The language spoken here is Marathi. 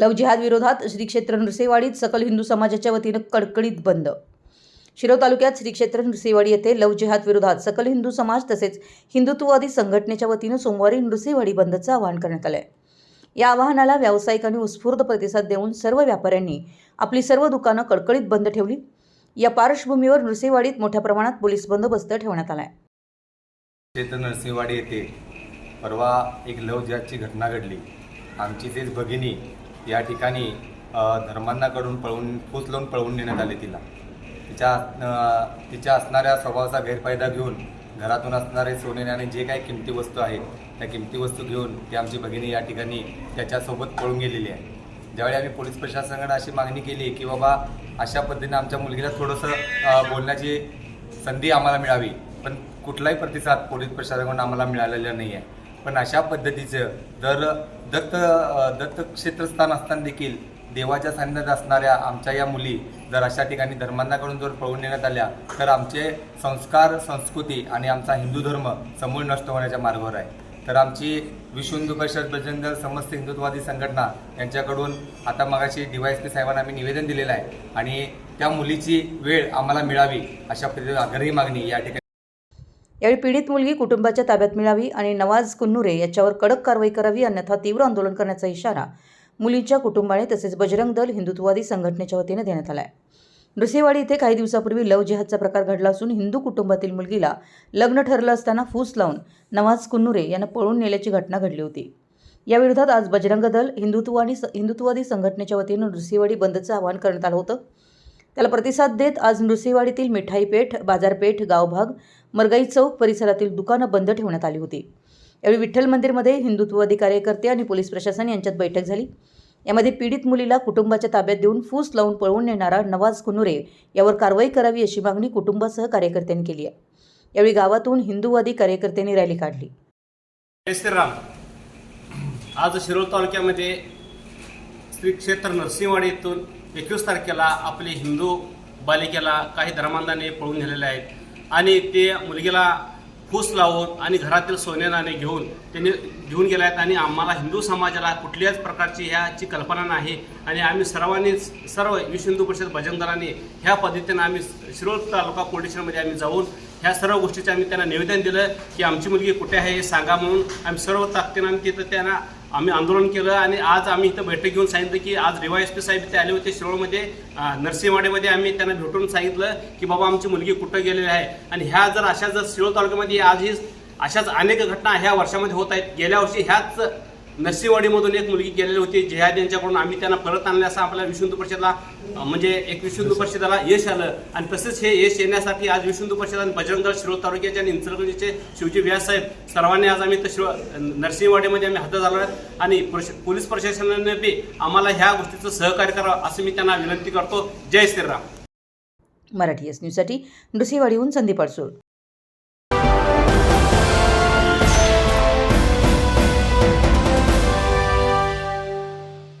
लव जिहाद विरोधात श्री क्षेत्र नृसेवाडीत सकल हिंदू समाजाच्या वतीनं कडकडीत बंद. शिरोळ तालुक्यात श्री क्षेत्र नृसेवाडी येथे लव जिहाद विरोधात सकल हिंदू समाज तसेच हिंदुत्ववादी संघटनेच्या वतीनं सोमवारी नृसेवाडी बंदचं आवाहन करण्यात आलं आहे या आवाहनाला व्यावसायिकांनी उत्स्फूर्त प्रतिसाद देऊन सर्व व्यापाऱ्यांनी आपली सर्व दुकानं कडकडीत बंद ठेवली. या पार्श्वभूमीवर नृसेवाडीत मोठ्या प्रमाणात पोलीस बंदोबस्त ठेवण्यात आला आहे क्षेत्र नरसिंहवाडी येथे परवा एक लव जिहादची घटना घडली. आमची तेच भगिनी या ठिकाणी धर्मांनाकडून पळवून फूस लावून पळवून नेण्यात आले तिला. तिच्या तिच्या असणाऱ्या स्वभावाचा गैरफायदा घेऊन घरातून असणारे सोने आणि जे काही किमती वस्तू आहेत त्या किमती वस्तू घेऊन ती आमची भगिनी या ठिकाणी त्याच्यासोबत पळून गेलेली आहे. ज्यावेळी आम्ही पोलीस प्रशासनाकडे अशी मागणी केली की बाबा अशा पद्धतीने आमच्या मुलगीला थोडंसं बोलण्याची संधी आम्हाला मिळावी पण कुठलाही प्रतिसाद पोलीस प्रशासनाकडून आम्हाला मिळालेला नाही आहे पण अशा पद्धतीचं जर दत्त दत्त क्षेत्रस्थान असताना देखील देवाच्या सान्निध्यात असणाऱ्या आमच्या या मुली जर अशा ठिकाणी धर्मांनाकडून जर पळवून नेण्यात आल्या तर आमचे संस्कार संस्कृती आणि आमचा हिंदू धर्म समूळ नष्ट होण्याच्या मार्गावर आहे. तर आमची विश्व हिंदू परिषद प्रचंड समस्त हिंदुत्ववादी संघटना यांच्याकडून आता मगाशी डी वाय एस पी साहेबांना आम्ही निवेदन दिलेलं आहे आणि त्या मुलीची वेळ आम्हाला मिळावी अशा पद्धतीने आग्रही मागणी या ठिकाणी यावेळी पीडित मुलगी कुटुंबाच्या ताब्यात मिळावी आणि नवाज कुन्नुरे याच्यावर कडक कारवाई करावी अन्यथा तीव्र आंदोलन करण्याचा इशारा मुलींच्या कुटुंबाने तसेच बजरंग दल हिंदुत्ववादी संघटनेच्या वतीने देण्यात आला आहे नृसिंहवाडी इथे काही दिवसापूर्वी लव जिहादचा प्रकार घडला असून हिंदू कुटुंबातील मुलगीला लग्न ठरलं असताना फूस लावून नवाज कुन्नुरे यानं पळून नेल्याची घटना घडली होती. याविरोधात आज बजरंग दल हिंदुत्ववादी हिंदुत्ववादी संघटनेच्या वतीनं नृसिंहवाडी बंदचं आवाहन करण्यात आलं होतं. त्याला प्रतिसाद देत आज नृसिंहवाडीतील मिठाई पेठ बाजारपेठ गावभाग मरगाई चौक परिसरातील दुकानं बंद ठेवण्यात आली होती. यावेळी विठ्ठल मंदिरमध्ये हिंदुत्ववादी कार्यकर्ते आणि पोलीस प्रशासन यांच्यात बैठक झाली. यामध्ये पीडित मुलीला कुटुंबाच्या ताब्यात देऊन फूस लावून पळवून नेणारा नवाज कुनुरे यावर कारवाई करावी अशी मागणी कुटुंबासह कार्यकर्त्यांनी केली आहे. यावेळी गावातून हिंदुवादी कार्यकर्त्यांनी रॅली काढली. जय श्रीराम. आज शिरोळ तालुक्यामध्ये श्री क्षेत्र नरसिंहवाडी येथून एकवीस तारखेला आपले हिंदू बालिकेला काही धर्मांधाने पळून नेलेले आहेत. आणि ते मुलगीला फूस लावून आणि घरातील सोनेनाने घेऊन त्यांनी घेऊन गेले आहेत. आणि आम्हाला हिंदू समाजाला कुठल्याच प्रकारची ह्याची कल्पना नाही. आणि आम्ही सर्वांनी सर्व विश्व हिंदू परिषद भजन दलाने ह्या पद्धतीनं आम्ही शिरोळ तालुका पोलिसमध्ये आम्ही जाऊन ह्या सर्व गोष्टीचं आम्ही त्यांना निवेदन दिलं की आमची मुलगी कुठे आहे हे सांगा म्हणून आम्ही सर्व ताकदीनं आम्ही तिथं त्यांना आम्ही आंदोलन केलं आणि आज आम्ही इथं बैठक घेऊन सांगितलं की आज रिवाय एस पी साहेब इथे आले होते शिरोळमध्ये नरसिंहवाडीमध्ये आम्ही त्यांना भेटून सांगितलं की बाबा आमची मुलगी कुठं गेलेली आहे. आणि ह्या जर अशा जर शिरोळ तालुक्यामध्ये आजही अशाच अनेक घटना ह्या वर्षामध्ये होत आहेत. गेल्या वर्षी ह्याच नरसिंहवाडीमधून एक मुलगी गेलेली होती जयाद यांच्याकडून आम्ही त्यांना परत आणले असं आपल्या विश्व हिंदू म्हणजे एक विश्व हिंदू परिषदेला यश आलं. आणि तसंच हे यश येण्यासाठी आज विश्व हिंदू परिषद आणि बजरंग दल शिरोळ तालुक्याचे आणि इंचलकरंजीचे शिवजी व्याससाहेब सर्वांनी आज आम्ही तर शिरो नरसिंहवाडीमध्ये आम्ही हजर झालो आहेत आणि पोलीस प्रशासनाने बी आम्हाला ह्या गोष्टीचं सहकार्य करावं असं मी त्यांना विनंती करतो. जय श्रीराम. मराठी एस न्यूजसाठी नृसिंहवाडीहून संदीप अडसूळ.